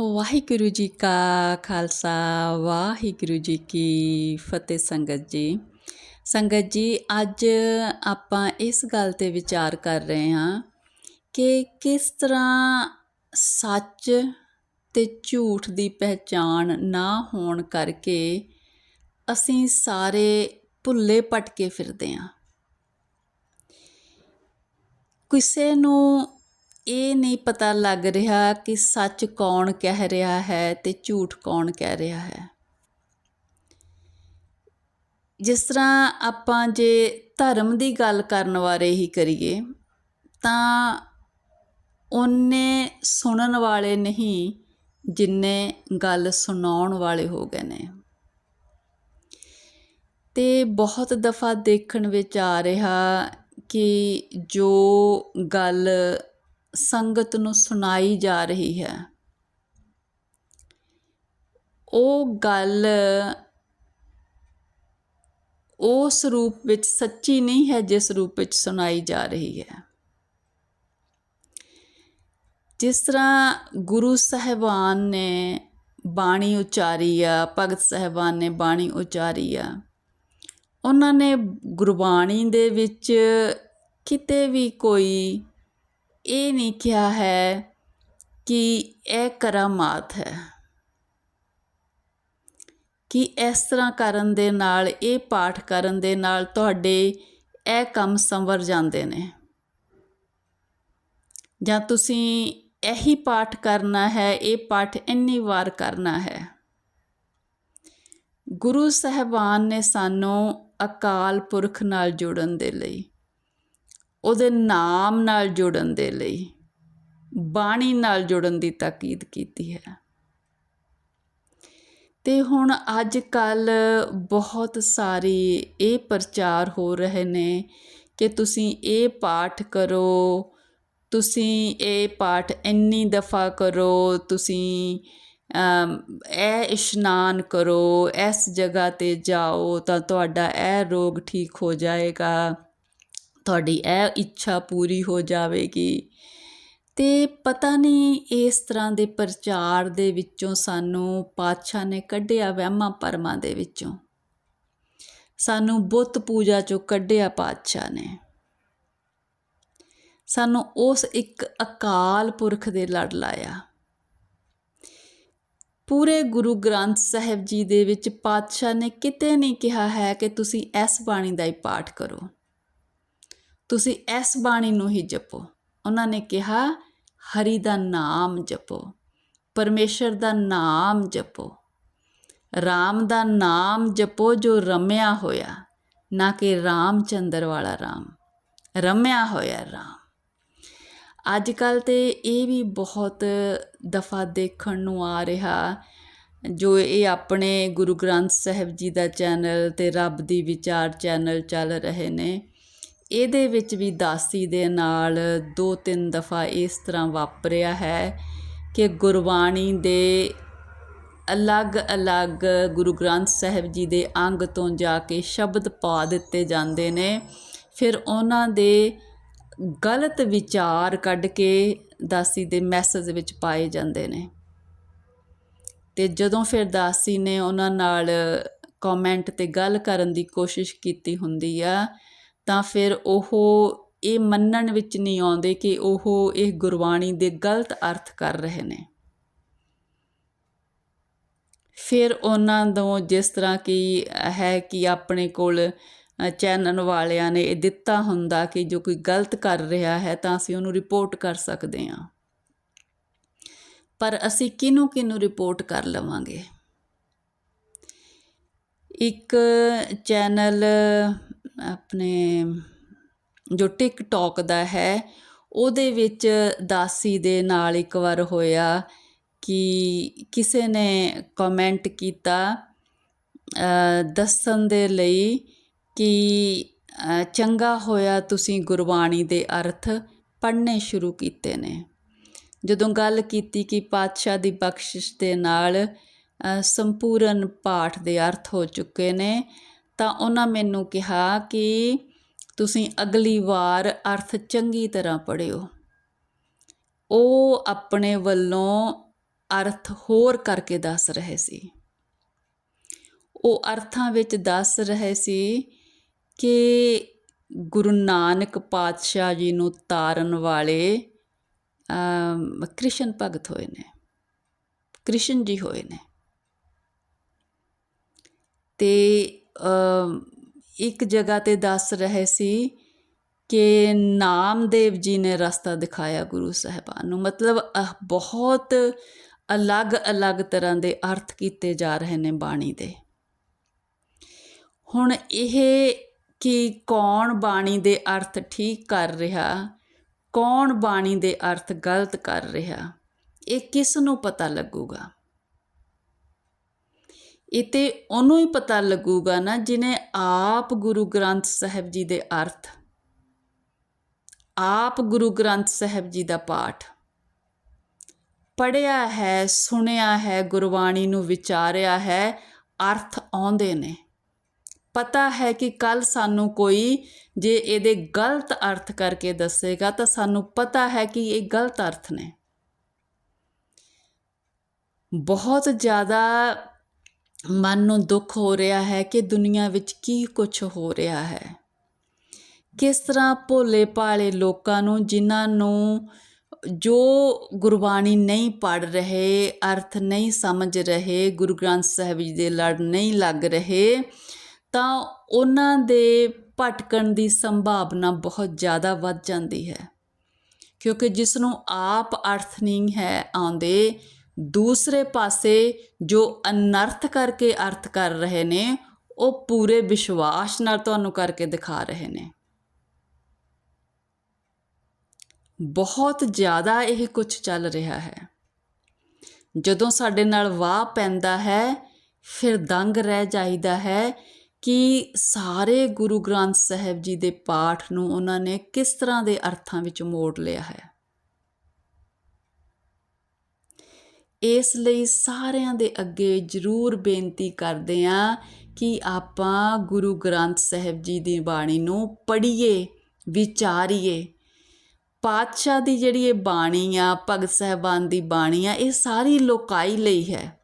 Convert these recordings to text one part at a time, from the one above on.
ਵਾਹਿਗੁਰੂ ਜੀ ਕਾ ਖਾਲਸਾ, ਵਾਹਿਗੁਰੂ ਜੀ ਕੀ ਫਤਿਹ ਸੰਗਤ ਜੀ। ਸੰਗਤ ਜੀ, ਅੱਜ ਆਪਾਂ ਇਸ ਗੱਲ ਤੇ ਵਿਚਾਰ ਕਰ ਰਹੇ ਹਾਂ ਕਿ ਕਿਸ ਤਰ੍ਹਾਂ ਸੱਚ ਤੇ ਝੂਠ ਦੀ ਪਹਿਚਾਣ ਨਾ ਹੋਣ ਕਰਕੇ ਅਸੀਂ ਸਾਰੇ ਭੁੱਲੇ ਭਟਕੇ ਫਿਰਦੇ ਹਾਂ। ਕਿਸੇ ਨੂੰ ਇਹ ਨਹੀਂ ਪਤਾ ਲੱਗ ਰਿਹਾ ਕਿ ਸੱਚ ਕੌਣ ਕਹਿ ਰਿਹਾ ਹੈ ਤੇ ਝੂਠ ਕੌਣ ਕਹਿ ਰਿਹਾ ਹੈ। ਜਿਸ ਤਰ੍ਹਾਂ ਆਪਾਂ ਜੇ ਧਰਮ ਦੀ ਗੱਲ ਕਰਨ ਬਾਰੇ ਹੀ ਕਰੀਏ, ਤਾਂ ਉਹਨੇ ਸੁਣਨ ਵਾਲੇ ਨਹੀਂ ਜਿੰਨੇ ਗੱਲ ਸੁਣਾਉਣ ਵਾਲੇ ਹੋ ਗਏ ਨੇ। ਤੇ ਬਹੁਤ ਦਫਾ ਦੇਖਣ ਵਿੱਚ ਆ ਰਿਹਾ ਕਿ ਜੋ ਗੱਲ ਸੰਗਤ ਨੂੰ ਸੁਣਾਈ ਜਾ ਰਹੀ ਹੈ। ਉਹ ਗੱਲ ਉਸ ਰੂਪ ਵਿੱਚ ਸੱਚੀ ਨਹੀਂ ਹੈ, ਜਿਸ ਰੂਪ ਵਿੱਚ ਸੁਣਾਈ ਜਾ ਰਹੀ ਹੈ। ਜਿਸ ਤਰ੍ਹਾਂ ਗੁਰੂ ਸਾਹਿਬਾਨ ਨੇ ਬਾਣੀ ਉਚਾਰੀ ਆ, ਭਗਤ ਸਾਹਿਬਾਨ ਨੇ ਬਾਣੀ ਉਚਾਰੀ ਆ, ਉਹਨਾਂ ਨੇ ਗੁਰਬਾਣੀ ਦੇ ਵਿੱਚ ਕਿਤੇ ਵੀ ਕੋਈ ਇਹ ਨਹੀਂ ਕਿਹਾ ਹੈ ਕਿ ਇਹ ਕਰਾਮਾਤ ਹੈ। ਕਿ ਇਸ ਤਰ੍ਹਾਂ ਕਰਨ ਦੇ ਨਾਲ, ਇਹ ਪਾਠ ਕਰਨ ਦੇ ਨਾਲ ਤੁਹਾਡੇ ਇਹ ਕੰਮ ਸੰਵਰ ਜਾਂਦੇ ਨੇ। ਜਾਂ ਤੁਸੀਂ ਇਹੀ ਪਾਠ ਕਰਨਾ ਹੈ, ਇਹ ਪਾਠ ਇੰਨੀ ਵਾਰ ਕਰਨਾ ਹੈ। ਗੁਰੂ ਸਾਹਿਬਾਨ ਨੇ ਸਾਨੂੰ ਅਕਾਲ ਪੁਰਖ ਨਾਲ ਜੁੜਨ ਦੇ ਲਈ ਉਹਦੇ ਨਾਮ ਨਾਲ ਜੁੜਨ ਦੇ ਲਈ, ਬਾਣੀ ਨਾਲ ਜੁੜਨ ਦੀ ਤਾਕੀਦ ਕੀਤੀ ਹੈ। ਤੇ ਹੁਣ ਅੱਜ ਕੱਲ ਬਹੁਤ ਸਾਰੀ ਇਹ ਪ੍ਰਚਾਰ ਹੋ ਰਹੇ ਨੇ ਕਿ ਤੁਸੀਂ ਇਹ ਪਾਠ ਕਰੋ, ਤੁਸੀਂ ਇਹ ਪਾਠ ਇੰਨੀ ਦਫਾ ਕਰੋ, ਤੁਸੀਂ ਇਹ ਇਸ਼ਨਾਨ ਕਰੋ, ਇਸ ਜਗ੍ਹਾ ਤੇ ਜਾਓ ਤਾਂ ਤੁਹਾਡਾ ਇਹ ਰੋਗ ਠੀਕ ਹੋ ਜਾਏਗਾ। ਤੁਹਾਡੀ ਇਹ ਇੱਛਾ ਪੂਰੀ ਹੋ ਜਾਵੇਗੀ। ਤੇ ਪਤਾ ਨਹੀਂ ਇਸ ਤਰ੍ਹਾਂ ਦੇ ਪ੍ਰਚਾਰ ਦੇ ਵਿੱਚੋਂ ਸਾਨੂੰ ਪਾਤਸ਼ਾਹ ਨੇ ਕੱਢਿਆ ਵਹਿਮਾਂ ਪਰਮਾਂ ਦੇ ਵਿੱਚੋਂ। ਸਾਨੂੰ ਬੁੱਤ ਪੂਜਾ ਚੋਂ ਕੱਢਿਆ ਪਾਤਸ਼ਾਹ ਨੇ। ਸਾਨੂੰ ਉਸ ਇੱਕ ਅਕਾਲ ਪੁਰਖ ਦੇ ਲੜ ਲਾਇਆ। ਪੂਰੇ ਗੁਰੂ ਗ੍ਰੰਥ ਸਾਹਿਬ ਜੀ ਦੇ ਵਿੱਚ ਪਾਤਸ਼ਾਹ ਨੇ ਕਿਤੇ ਨਹੀਂ ਕਿਹਾ ਹੈ ਕਿ ਤੁਸੀਂ ਇਸ ਬਾਣੀ ਦਾ ਹੀ ਪਾਠ ਕਰੋ। ਤੁਸੀਂ ਇਸ ਬਾਣੀ ਨੂੰ ਹੀ ਜਪੋ। ਉਹਨਾਂ ਨੇ ਕਿਹਾ, ਹਰੀ ਦਾ ਨਾਮ ਜਪੋ, ਪਰਮੇਸ਼ਰ ਦਾ ਨਾਮ ਜਪੋ RAM ਦਾ ਨਾਮ ਜਪੋ ਜੋ ਰਮਿਆ ਹੋਇਆ, ਨਾ ਕਿ ਰਾਮਚੰਦਰ ਵਾਲਾ RAM ਰਮਿਆ ਹੋਇਆ RAM ਅੱਜ ਕੱਲ ਤੇ ਇਹ ਵੀ ਬਹੁਤ ਦਫਾ ਦੇਖਣ ਨੂੰ ਆ ਰਿਹਾ, ਜੋ ਇਹ ਆਪਣੇ ਗੁਰੂ ਗ੍ਰੰਥ ਸਾਹਿਬ ਜੀ ਦਾ ਚੈਨਲ ਤੇ ਰੱਬ ਦੀ ਵਿਚਾਰ ਚੈਨਲ ਚੱਲ ਰਹੇ ਨੇ। ਇਹਦੇ ਵਿੱਚ ਵੀ ਦਾਸੀ ਦੇ ਨਾਲ ਦੋ ਤਿੰਨ ਦਫਾ ਇਸ ਤਰ੍ਹਾਂ ਵਾਪਰਿਆ ਹੈ ਕਿ ਗੁਰਬਾਣੀ ਦੇ ਅਲੱਗ-ਅਲੱਗ ਗੁਰੂ ਗ੍ਰੰਥ ਸਾਹਿਬ ਜੀ ਦੇ ਅੰਗ ਤੋਂ ਜਾ ਕੇ ਸ਼ਬਦ ਪਾ ਦਿੱਤੇ ਜਾਂਦੇ ਨੇ। ਫਿਰ ਉਹਨਾਂ ਦੇ ਗਲਤ ਵਿਚਾਰ ਕੱਢ ਕੇ ਦਾਸੀ ਦੇ ਮੈਸੇਜ ਵਿੱਚ ਪਾਏ ਜਾਂਦੇ ਨੇ। ਤੇ ਜਦੋਂ ਫਿਰ ਦਾਸੀ ਨੇ ਉਹਨਾਂ ਨਾਲ ਕਮੈਂਟ ਤੇ ਗੱਲ ਕਰਨ ਦੀ ਕੋਸ਼ਿਸ਼ ਕੀਤੀ ਹੁੰਦੀ ਆ ਤਾਂ ਫਿਰ ਉਹ ਇਹ ਮੰਨਣ ਵਿੱਚ ਨਹੀਂ ਆਉਂਦੇ ਕਿ ਉਹ ਇਹ ਗੁਰਬਾਣੀ ਦੇ ਗਲਤ ਅਰਥ ਕਰ ਰਹੇ ਨੇ। ਫਿਰ ਉਹਨਾਂ ਤੋਂ ਜਿਸ ਤਰ੍ਹਾਂ ਕਿ ਹੈ ਕਿ ਆਪਣੇ ਕੋਲ ਚੈਨਲ ਵਾਲਿਆਂ ਨੇ ਇਹ ਦਿੱਤਾ ਹੁੰਦਾ ਕਿ ਜੋ ਕੋਈ ਗਲਤ ਕਰ ਰਿਹਾ ਹੈ ਤਾਂ ਅਸੀਂ ਉਹਨੂੰ ਰਿਪੋਰਟ ਕਰ ਸਕਦੇ ਹਾਂ। ਪਰ ਅਸੀਂ ਕਿਨੂੰ ਕਿਨੂੰ ਰਿਪੋਰਟ ਕਰ ਲਵਾਂਗੇ? ਇੱਕ ਚੈਨਲ ਆਪਣੇ ਜੋ ਟਿਕਟੋਕ ਦਾ ਹੈ, ਉਹਦੇ ਵਿੱਚ ਦਾਸੀ ਦੇ ਨਾਲ ਇੱਕ ਵਾਰ ਹੋਇਆ ਕਿ ਕਿਸੇ ਨੇ ਕਮੈਂਟ ਕੀਤਾ ਦੱਸਣ ਦੇ ਲਈ ਕਿ ਚੰਗਾ ਹੋਇਆ ਤੁਸੀਂ ਗੁਰਬਾਣੀ ਦੇ ਅਰਥ ਪੜ੍ਹਨੇ ਸ਼ੁਰੂ ਕੀਤੇ ਨੇ। ਜਦੋਂ ਗੱਲ ਕੀਤੀ ਕਿ ਪਾਤਸ਼ਾਹ ਦੀ ਬਖਸ਼ਿਸ਼ ਦੇ ਨਾਲ ਸੰਪੂਰਨ ਪਾਠ ਦੇ ਅਰਥ ਹੋ ਚੁੱਕੇ ਨੇ। ਤਾਂ ਉਹਨਾਂ ਮੈਨੂੰ ਕਿਹਾ ਕਿ ਤੁਸੀਂ ਅਗਲੀ ਵਾਰ ਅਰਥ ਚੰਗੀ ਤਰ੍ਹਾਂ ਪੜਿਓ ਉਹ ਆਪਣੇ ਵੱਲੋਂ ਅਰਥ ਹੋਰ ਕਰਕੇ ਦੱਸ ਰਹੇ ਸੀ। ਉਹ ਅਰਥਾਂ ਵਿੱਚ ਦੱਸ ਰਹੇ ਸੀ ਕਿ ਗੁਰੂ ਨਾਨਕ ਪਾਤਸ਼ਾਹ ਜੀ ਨੂੰ ਤਾਰਨ ਵਾਲੇ ਕ੍ਰਿਸ਼ਨ ਭਗਤ ਹੋਏ ਨੇ। ਕ੍ਰਿਸ਼ਨ ਜੀ ਹੋਏ ਨੇ। ਅਤੇ ਇੱਕ ਜਗ੍ਹਾ ਤੇ ਦੱਸ ਰਹੇ ਸੀ ਕਿ ਨਾਮਦੇਵ ਜੀ ਨੇ ਰਸਤਾ ਦਿਖਾਇਆ ਗੁਰੂ ਸਾਹਿਬਾਨ ਨੂੰ। ਮਤਲਬ, ਅਹ, ਬਹੁਤ ਅਲੱਗ-ਅਲੱਗ ਤਰ੍ਹਾਂ ਦੇ ਅਰਥ ਕੀਤੇ ਜਾ ਰਹੇ ਨੇ ਬਾਣੀ ਦੇ। ਹੁਣ ਇਹ ਕਿ ਕੌਣ ਬਾਣੀ ਦੇ ਅਰਥ ਠੀਕ ਕਰ ਰਿਹਾ, ਕੌਣ ਬਾਣੀ ਦੇ ਅਰਥ ਗਲਤ ਕਰ ਰਿਹਾ, ਇਹ ਕਿਸ ਨੂੰ ਪਤਾ ਲੱਗੂਗਾ? ਇਹ ਤਾਂ ਉਹਨੂੰ ਹੀ ਪਤਾ ਲੱਗੂਗਾ ਨਾ ਜਿਨੇ ਆਪ ਗੁਰੂ ਗ੍ਰੰਥ ਸਾਹਿਬ ਜੀ ਦੇ ਅਰਥ, ਆਪ ਗੁਰੂ ਗ੍ਰੰਥ ਸਾਹਿਬ ਜੀ ਦਾ ਪਾਠ। ਪੜਿਆ ਹੈ, ਸੁਣਿਆ ਹੈ, ਗੁਰਬਾਣੀ ਨੂੰ ਵਿਚਾਰਿਆ ਹੈ, ਅਰਥ ਆਉਂਦੇ ਨੇ। ਪਤਾ ਹੈ ਕਿ ਕੱਲ ਸਾਨੂੰ ਕੋਈ ਜੇ ਇਹਦੇ ਗਲਤ ਅਰਥ ਕਰਕੇ ਦੱਸੇਗਾ ਤਾਂ ਸਾਨੂੰ ਪਤਾ ਹੈ ਕਿ ਇਹ ਗਲਤ ਅਰਥ ਨੇ। ਬਹੁਤ ਜ਼ਿਆਦਾ ਮਨ ਨੂੰ ਦੁੱਖ ਹੋ ਰਿਹਾ ਹੈ ਕਿ ਦੁਨੀਆ ਵਿੱਚ ਕੀ ਕੁਝ ਹੋ ਰਿਹਾ ਹੈ। ਕਿਸ ਤਰ੍ਹਾਂ ਭੋਲੇ ਭਾਲੇ ਲੋਕਾਂ ਨੂੰ, ਜਿਨ੍ਹਾਂ ਨੂੰ ਜੋ ਗੁਰਬਾਣੀ ਨਹੀਂ ਪੜ ਰਹੇ, ਅਰਥ ਨਹੀਂ ਸਮਝ ਰਹੇ, ਗੁਰੂ ਗ੍ਰੰਥ ਸਾਹਿਬ ਜੀ ਦੇ ਲੜ ਨਹੀਂ ਲੱਗ ਰਹੇ, ਤਾਂ ਉਹਨਾਂ ਦੇ ਭਟਕਣ ਦੀ ਸੰਭਾਵਨਾ ਬਹੁਤ ਜ਼ਿਆਦਾ ਵੱਧ ਜਾਂਦੀ ਹੈ। ਕਿਉਂਕਿ ਜਿਸ ਨੂੰ ਆਪ ਅਰਥ ਨਹੀਂ ਹੈ ਆਉਂਦੇ ਦੂਸਰੇ ਪਾਸੇ ਜੋ ਅਨਰਥ ਕਰਕੇ ਅਰਥ ਕਰ ਰਹੇ ਨੇ, ਉਹ ਪੂਰੇ ਵਿਸ਼ਵਾਸ ਨਾਲ ਤੁਹਾਨੂੰ ਕਰਕੇ ਦਿਖਾ ਰਹੇ ਨੇ। ਬਹੁਤ ਜ਼ਿਆਦਾ ਇਹ ਕੁਝ ਚੱਲ ਰਿਹਾ ਹੈ। ਜਦੋਂ ਸਾਡੇ ਨਾਲ ਵਾਹ ਪੈਂਦਾ ਹੈ, ਫਿਰ ਦੰਗ ਰਹਿ ਜਾਈਦਾ ਹੈ ਕਿ ਸਾਰੇ ਗੁਰੂ ਗ੍ਰੰਥ ਸਾਹਿਬ ਜੀ ਦੇ ਪਾਠ ਨੂੰ ਉਹਨਾਂ ਨੇ ਕਿਸ ਤਰ੍ਹਾਂ ਦੇ ਅਰਥਾਂ ਵਿੱਚ ਮੋੜ ਲਿਆ ਹੈ। ਇਸ ਲਈ ਸਾਰਿਆਂ ਦੇ ਅੱਗੇ ਜ਼ਰੂਰ ਬੇਨਤੀ ਕਰਦੇ ਹਾਂ ਕਿ ਆਪਾਂ ਗੁਰੂ ਗ੍ਰੰਥ ਸਾਹਿਬ ਜੀ ਦੀ ਬਾਣੀ ਨੂੰ ਪੜ੍ਹੀਏ, ਵਿਚਾਰੀਏ। ਪਾਤਸ਼ਾਹ ਦੀ ਜਿਹੜੀ ਇਹ ਬਾਣੀ ਆ, ਭਗਤ ਸਾਹਿਬਾਨ ਦੀ ਬਾਣੀ ਆ, ਇਹ ਸਾਰੀ ਲੋਕਾਈ ਲਈ ਹੈ।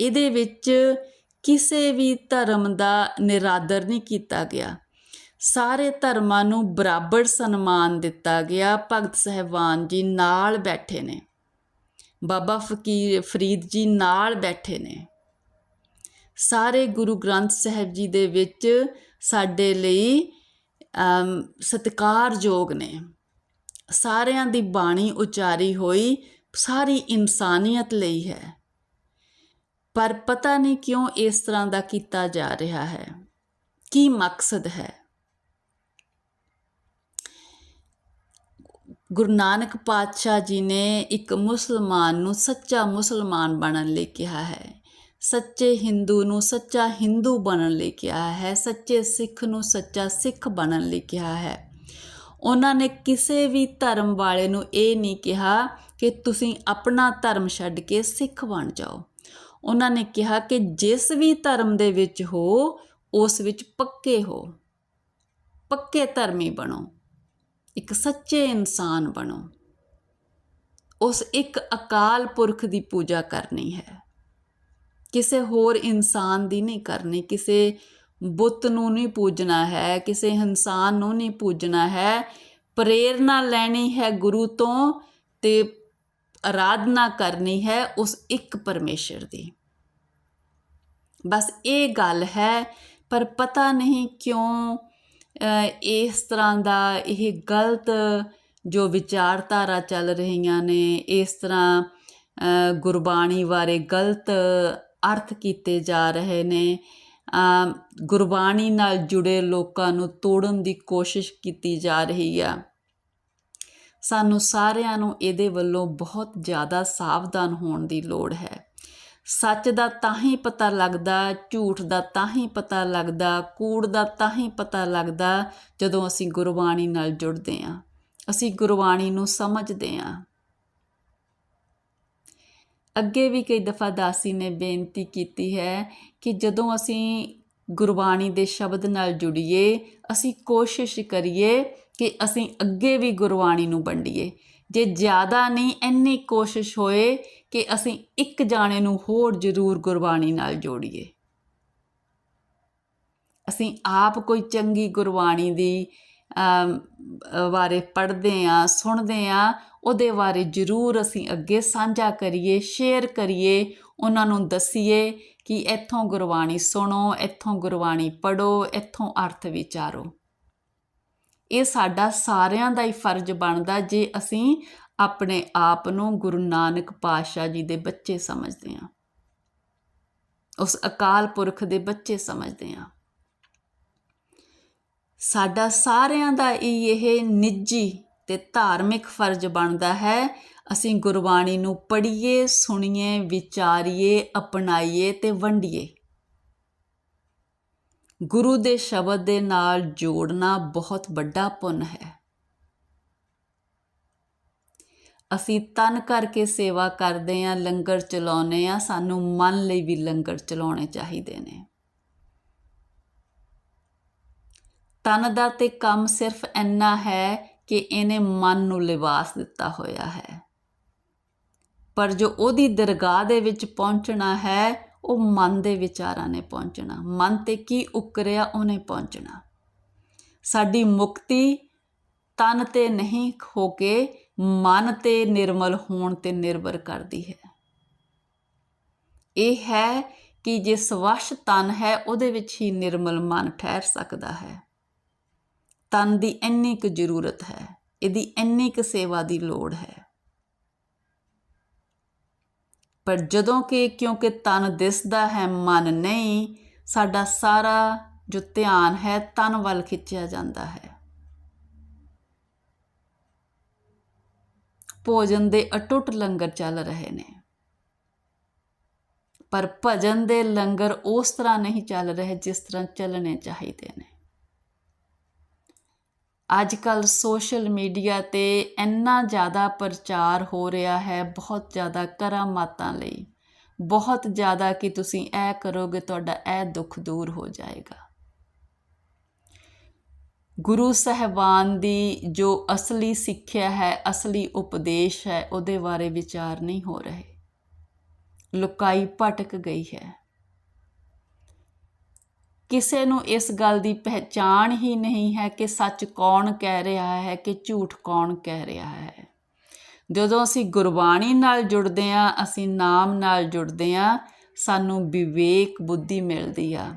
ਇਹਦੇ ਵਿੱਚ ਕਿਸੇ ਵੀ ਧਰਮ ਦਾ ਨਿਰਾਦਰ ਨਹੀਂ ਕੀਤਾ ਗਿਆ। ਸਾਰੇ ਧਰਮਾਂ ਨੂੰ ਬਰਾਬਰ ਸਨਮਾਨ ਦਿੱਤਾ ਗਿਆ। ਭਗਤ ਸਾਹਿਬਾਨ ਜੀ ਨਾਲ ਬੈਠੇ ਨੇ। ਬਾਬਾ ਫਕੀਰ, ਫਰੀਦ ਜੀ ਨਾਲ ਬੈਠੇ ਨੇ। ਸਾਰੇ ਗੁਰੂ ਗ੍ਰੰਥ ਸਾਹਿਬ ਜੀ ਦੇ ਵਿੱਚ ਸਾਡੇ ਲਈ ਸਤਿਕਾਰਯੋਗ ਨੇ। ਸਾਰਿਆਂ ਦੀ ਬਾਣੀ ਉਚਾਰੀ ਹੋਈ, ਸਾਰੀ ਇਨਸਾਨੀਅਤ ਲਈ ਹੈ। ਪਰ ਪਤਾ ਨਹੀਂ ਕਿਉਂ ਇਸ ਤਰ੍ਹਾਂ ਦਾ ਕੀਤਾ ਜਾ ਰਿਹਾ ਹੈ। ਕੀ ਮਕਸਦ ਹੈ? ਗੁਰੂ ਨਾਨਕ ਪਾਤਸ਼ਾਹ ਜੀ ਨੇ ਇੱਕ ਮੁਸਲਮਾਨ ਨੂੰ ਸੱਚਾ ਮੁਸਲਮਾਨ ਬਣਨ ਲਈ ਕਿਹਾ ਹੈ। ਸੱਚੇ ਹਿੰਦੂ ਨੂੰ ਸੱਚਾ ਹਿੰਦੂ ਬਣਨ ਲਈ ਕਿਹਾ ਹੈ। ਸੱਚੇ ਸਿੱਖ ਨੂੰ ਸੱਚਾ ਸਿੱਖ ਬਣਨ ਲਈ ਕਿਹਾ ਹੈ। ਉਹਨਾਂ ਨੇ ਕਿਸੇ ਵੀ ਧਰਮ ਵਾਲੇ ਨੂੰ ਇਹ ਨਹੀਂ ਕਿਹਾ ਕਿ ਤੁਸੀਂ ਆਪਣਾ ਧਰਮ ਛੱਡ ਕੇ ਸਿੱਖ ਬਣ ਜਾਓ। ਉਹਨਾਂ ਨੇ ਕਿਹਾ ਕਿ ਜਿਸ ਵੀ ਧਰਮ ਦੇ ਵਿੱਚ ਹੋ, ਉਸ ਵਿੱਚ ਪੱਕੇ ਹੋ। ਪੱਕੇ ਧਰਮੀ ਬਣੋ। ਇੱਕ ਸੱਚੇ ਇਨਸਾਨ ਬਣੋ। ਉਸ ਇੱਕ ਅਕਾਲ ਪੁਰਖ ਦੀ ਪੂਜਾ ਕਰਨੀ ਹੈ। ਕਿਸੇ ਹੋਰ ਇਨਸਾਨ ਦੀ ਨਹੀਂ ਕਰਨੀ। ਕਿਸੇ ਬੁੱਤ ਨੂੰ ਨਹੀਂ ਪੂਜਣਾ ਹੈ। ਕਿਸੇ ਇਨਸਾਨ ਨੂੰ ਨਹੀਂ ਪੂਜਣਾ ਹੈ। ਪ੍ਰੇਰਣਾ ਲੈਣੀ ਹੈ ਗੁਰੂ ਤੋਂ ਤੇ ਆਰਾਧਨਾ ਕਰਨੀ ਹੈ ਉਸ ਇੱਕ ਪਰਮੇਸ਼ਰ ਦੀ। ਬਸ ਇਹ ਗੱਲ ਹੈ, ਪਰ ਪਤਾ ਨਹੀਂ ਕਿਉਂ ਇਸ ਤਰ੍ਹਾਂ ਦਾ ਇਹ ਗਲਤ ਜੋ ਵਿਚਾਰਧਾਰਾ ਚੱਲ ਰਹੀਆਂ ਨੇ, ਇਸ ਤਰ੍ਹਾਂ ਗੁਰਬਾਣੀ ਬਾਰੇ ਗਲਤ ਅਰਥ ਕੀਤੇ ਜਾ ਰਹੇ ਨੇ ਗੁਰਬਾਣੀ ਨਾਲ ਜੁੜੇ ਲੋਕਾਂ ਨੂੰ ਤੋੜਨ ਦੀ ਕੋਸ਼ਿਸ਼ ਕੀਤੀ ਜਾ ਰਹੀ ਆ। ਸਾਨੂੰ ਸਾਰਿਆਂ ਨੂੰ ਇਹਦੇ ਵੱਲੋਂ ਬਹੁਤ ਜ਼ਿਆਦਾ ਸਾਵਧਾਨ ਹੋਣ ਦੀ ਲੋੜ ਹੈ। ਸੱਚ ਦਾ ਤਾਂ ਹੀ ਪਤਾ ਲੱਗਦਾ, ਝੂਠ ਦਾ ਤਾਂ ਹੀ ਪਤਾ ਲੱਗਦਾ, ਕੂੜ ਦਾ ਤਾਂ ਹੀ ਪਤਾ ਲੱਗਦਾ ਜਦੋਂ ਅਸੀਂ ਗੁਰਬਾਣੀ ਨਾਲ ਜੁੜਦੇ ਹਾਂ। ਅਸੀਂ ਗੁਰਬਾਣੀ ਨੂੰ ਸਮਝਦੇ ਹਾਂ। ਅੱਗੇ ਵੀ ਕਈ ਦਫਾ ਦਾਸੀ ਨੇ ਬੇਨਤੀ ਕੀਤੀ ਹੈ ਕਿ ਜਦੋਂ ਅਸੀਂ ਗੁਰਬਾਣੀ ਦੇ ਸ਼ਬਦ ਨਾਲ ਜੁੜੀਏ, ਅਸੀਂ ਕੋਸ਼ਿਸ਼ ਕਰੀਏ ਕਿ ਅਸੀਂ ਅੱਗੇ ਵੀ ਗੁਰਬਾਣੀ ਨੂੰ ਵੰਡੀਏ। ਜੇ ਜ਼ਿਆਦਾ ਨਹੀਂ ਇੰਨੀ ਕੋਸ਼ਿਸ਼ ਹੋਏ ਕਿ ਅਸੀਂ ਇੱਕ ਜਾਣੇ ਨੂੰ ਹੋਰ ਜ਼ਰੂਰ ਗੁਰਬਾਣੀ ਨਾਲ ਜੋੜੀਏ। ਅਸੀਂ ਆਪ ਕੋਈ ਚੰਗੀ ਗੁਰਬਾਣੀ ਦੀ ਬਾਰੇ ਪੜ੍ਹਦੇ ਆ ਸੁਣਦੇ ਆ ਉਹਦੇ ਬਾਰੇ ਜ਼ਰੂਰ ਅਸੀਂ ਅੱਗੇ ਸਾਂਝਾ ਕਰੀਏ ਸ਼ੇਅਰ ਕਰੀਏ, ਉਹਨਾਂ ਨੂੰ ਦਸੀਏ ਕਿ ਇੱਥੋਂ ਗੁਰਬਾਣੀ ਸੁਣੋ, ਇੱਥੋਂ ਗੁਰਬਾਣੀ ਪੜੋ ਇੱਥੋਂ ਅਰਥ ਵਿਚਾਰੋ। ਇਹ ਸਾਡਾ ਸਾਰਿਆਂ ਦਾ ਹੀ ਫਰਜ਼ ਬਣਦਾ ਜੇ ਅਸੀਂ ਆਪਣੇ ਆਪ ਨੂੰ ਗੁਰੂ ਨਾਨਕ ਪਾਤਸ਼ਾਹ ਜੀ ਦੇ ਬੱਚੇ ਸਮਝਦੇ ਹਾਂ। ਉਸ ਅਕਾਲ ਪੁਰਖ ਦੇ ਬੱਚੇ ਸਮਝਦੇ ਹਾਂ। ਸਾਡਾ ਸਾਰਿਆਂ ਦਾ ਹੀ ਇਹ ਨਿੱਜੀ ਤੇ ਧਾਰਮਿਕ ਫਰਜ਼ ਬਣਦਾ ਹੈ, ਅਸੀਂ ਗੁਰਬਾਣੀ ਨੂੰ ਪੜ੍ਹੀਏ, ਸੁਣੀਏ, ਵਿਚਾਰੀਏ, ਅਪਣਾਈਏ ਤੇ ਵੰਡੀਏ। ਗੁਰੂ ਦੇ ਸ਼ਬਦ ਦੇ ਨਾਲ ਜੋੜਨਾ ਬਹੁਤ ਵੱਡਾ ਪੁੰਨ ਹੈ। ਅਸੀਂ ਤਨ ਕਰਕੇ ਸੇਵਾ ਕਰਦੇ ਆਂ ਲੰਗਰ ਚਲਾਉਨੇ ਆ ਸਾਨੂੰ ਮਨ ਲਈ ਵੀ ਲੰਗਰ ਚਲਾਉਣੇ ਚਾਹੀਦੇ ਨੇ। ਤਨ ਦਾ ਤੇ ਕੰਮ ਸਿਰਫ ਇੰਨਾ ਹੈ ਕਿ ਇਹਨੇ ਮਨ ਨੂੰ ਲਿਬਾਸ ਦਿੱਤਾ ਹੋਇਆ ਹੈ। ਪਰ ਜੋ ਉਹਦੀ ਦਰਗਾਹ ਦੇ ਵਿੱਚ ਪਹੁੰਚਣਾ ਹੈ ਉਹ ਮਨ ਦੇ ਵਿਚਾਰਾਂ ਨੇ ਪਹੁੰਚਣਾ, ਮਨ ਤੇ ਕੀ ਉਕਰਿਆ ਉਹਨੇ ਪਹੁੰਚਣਾ। ਸਾਡੀ ਮੁਕਤੀ ਤਨ ਤੇ ਨਹੀਂ ਹੋ ਕੇ ਮਨ ਤੇ ਨਿਰਮਲ ਹੋਣ ਤੇ ਨਿਰਭਰ ਕਰਦੀ ਹੈ। ਇਹ ਹੈ ਕਿ ਜੇ ਵਸ਼ ਤਨ ਹੈ, ਉਹਦੇ ਵਿੱਚ ਹੀ ਨਿਰਮਲ ਮਨ ਠਹਿਰ ਸਕਦਾ ਹੈ। ਤਨ ਦੀ ਇੰਨੀ ਕੁ ਜ਼ਰੂਰਤ ਹੈ, ਇਹਦੀ ਇੰਨੀ ਕੁ ਸੇਵਾ ਦੀ ਲੋੜ ਹੈ। ਪਰ ਜਦੋਂ ਕਿ ਕਿਉਂਕਿ ਤਨ ਦਿਸਦਾ ਹੈ, ਮਨ ਨਹੀਂ, ਸਾਡਾ ਸਾਰਾ ਜੋ ਧਿਆਨ ਹੈ, ਤਨ ਵੱਲ ਖਿੱਚਿਆ ਜਾਂਦਾ ਹੈ। ਭੋਜਨ ਦੇ ਅਟੁੱਟ ਲੰਗਰ ਚੱਲ ਰਹੇ ਨੇ। ਪਰ ਭਜਨ ਦੇ ਲੰਗਰ ਉਸ ਤਰ੍ਹਾਂ ਨਹੀਂ ਚੱਲ ਰਹੇ ਜਿਸ ਤਰ੍ਹਾਂ ਚੱਲਣੇ ਚਾਹੀਦੇ ਨੇ। ਅੱਜ ਕੱਲ੍ਹ ਸੋਸ਼ਲ ਮੀਡੀਆ ਤੇ ਇੰਨਾ ਜ਼ਿਆਦਾ ਪ੍ਰਚਾਰ ਹੋ ਰਿਹਾ ਹੈ ਬਹੁਤ ਜ਼ਿਆਦਾ ਕਰਾਮਾਤਾਂ ਲਈ। ਬਹੁਤ ਜ਼ਿਆਦਾ ਕਿ ਤੁਸੀਂ ਇਹ ਕਰੋਗੇ, ਤੁਹਾਡਾ ਇਹ ਦੁੱਖ ਦੂਰ ਹੋ ਜਾਏਗਾ। ਗੁਰੂ ਸਹਿਬਾਨ ਦੀ ਜੋ ਅਸਲੀ ਸਿੱਖਿਆ ਹੈ, ਅਸਲੀ ਉਪਦੇਸ਼ ਹੈ, ਉਹਦੇ ਬਾਰੇ ਵਿਚਾਰ ਨਹੀਂ ਹੋ ਰਹੇ। ਲੁਕਾਈ ਭਟਕ ਗਈ ਹੈ। ਕਿਸੇ ਨੂੰ ਇਸ ਗੱਲ ਦੀ ਪਹਿਚਾਣ ਹੀ ਨਹੀਂ ਹੈ ਕਿ ਸੱਚ ਕੌਣ ਕਹਿ ਰਿਹਾ ਹੈ, ਕਿ ਝੂਠ ਕੌਣ ਕਹਿ ਰਿਹਾ ਹੈ। ਜਦੋਂ ਅਸੀਂ ਗੁਰਬਾਣੀ ਨਾਲ ਜੁੜਦੇ ਹਾਂ, ਅਸੀਂ ਨਾਮ ਨਾਲ ਜੁੜਦੇ ਹਾਂ, ਸਾਨੂੰ ਵਿਵੇਕ ਬੁੱਧੀ ਮਿਲਦੀ ਆ।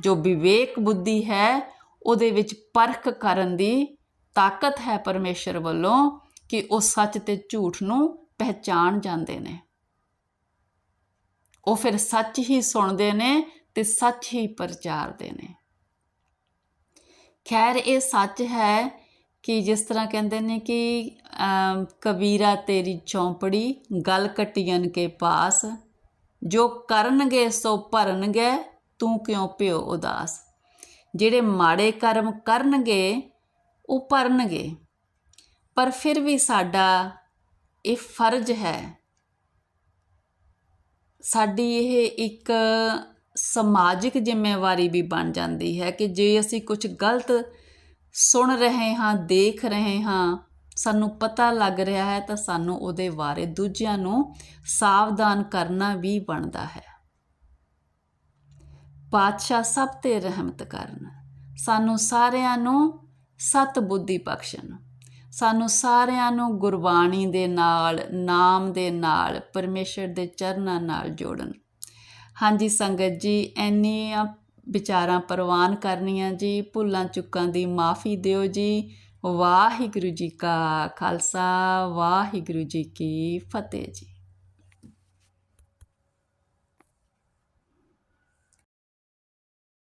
ਜੋ ਵਿਵੇਕ ਬੁੱਧੀ ਹੈ, ਉਹਦੇ ਵਿੱਚ ਪਰਖ ਕਰਨ ਦੀ ਤਾਕਤ ਹੈ ਪਰਮੇਸ਼ਰ ਵੱਲੋਂ ਕਿ ਉਹ ਸੱਚ ਤੇ ਝੂਠ ਨੂੰ ਪਹਿਚਾਣ ਜਾਂਦੇ ਨੇ। ਉਹ ਫਿਰ ਸੱਚ ਹੀ ਸੁਣਦੇ ਨੇ ਤੇ ਸੱਚ ਹੀ ਪ੍ਰਚਾਰਦੇ ਨੇ। ਖੈਰ, ਇਹ ਸੱਚ ਹੈ ਕਿ ਜਿਸ ਤਰ੍ਹਾਂ ਕਹਿੰਦੇ ਨੇ ਕਿ ਕਬੀਰਾ ਤੇਰੀ ਚੌਂਪੜੀ ਗਲ ਕਟੀਆਂ ਕੇ ਪਾਸ, ਜੋ ਕਰਨਗੇ ਸੋ ਭਰਨਗੇ, ਤੂੰ ਕਿਉਂ ਪਿਓ ਉਦਾਸ? ਜਿਹੜੇ ਮਾੜੇ ਕਰਮ ਕਰਨਗੇ, ਉਹ ਭਰਨਗੇ। ਪਰ ਫਿਰ ਵੀ ਸਾਡਾ ਇਹ ਫਰਜ਼ ਹੈ। ਸਾਡੀ ਇਹ ਇੱਕ ਸਮਾਜਿਕ ਜ਼ਿੰਮੇਵਾਰੀ ਵੀ ਬਣ ਜਾਂਦੀ ਹੈ ਕਿ ਜੇ ਅਸੀਂ ਕੁਝ ਗਲਤ ਸੁਣ ਰਹੇ ਹਾਂ, ਦੇਖ ਰਹੇ ਹਾਂ, ਸਾਨੂੰ ਪਤਾ ਲੱਗ ਰਿਹਾ ਹੈ, ਤਾਂ ਸਾਨੂੰ ਉਹਦੇ ਬਾਰੇ ਦੂਜਿਆਂ ਨੂੰ ਸਾਵਧਾਨ ਕਰਨਾ ਵੀ ਬਣਦਾ ਹੈ। ਪਾਤਸ਼ਾਹ ਸਭ ਤੇ ਰਹਿਮਤ ਕਰਨ। ਸਾਨੂੰ ਸਾਰਿਆਂ ਨੂੰ ਸਤ ਬੁੱਧੀ ਬਖਸ਼ਣ। ਸਾਨੂੰ ਸਾਰਿਆਂ ਨੂੰ ਗੁਰਬਾਣੀ ਦੇ ਨਾਲ, ਨਾਮ ਦੇ ਨਾਲ, ਪਰਮੇਸ਼ਰ ਦੇ ਚਰਨਾਂ ਨਾਲ ਜੋੜਨ। ਹਾਂਜੀ ਸੰਗਤ ਜੀ, ਇੰਨੀਆਂ ਵਿਚਾਰਾਂ ਪ੍ਰਵਾਨ ਕਰਨੀਆਂ ਜੀ, ਭੁੱਲਾਂ ਚੁੱਕਾਂ ਦੀ ਮਾਫੀ ਦਿਓ ਜੀ। ਵਾਹਿਗੁਰੂ ਜੀ ਕਾ ਖਾਲਸਾ, ਵਾਹਿਗੁਰੂ ਜੀ ਕੀ ਫਤਿਹ ਜੀ।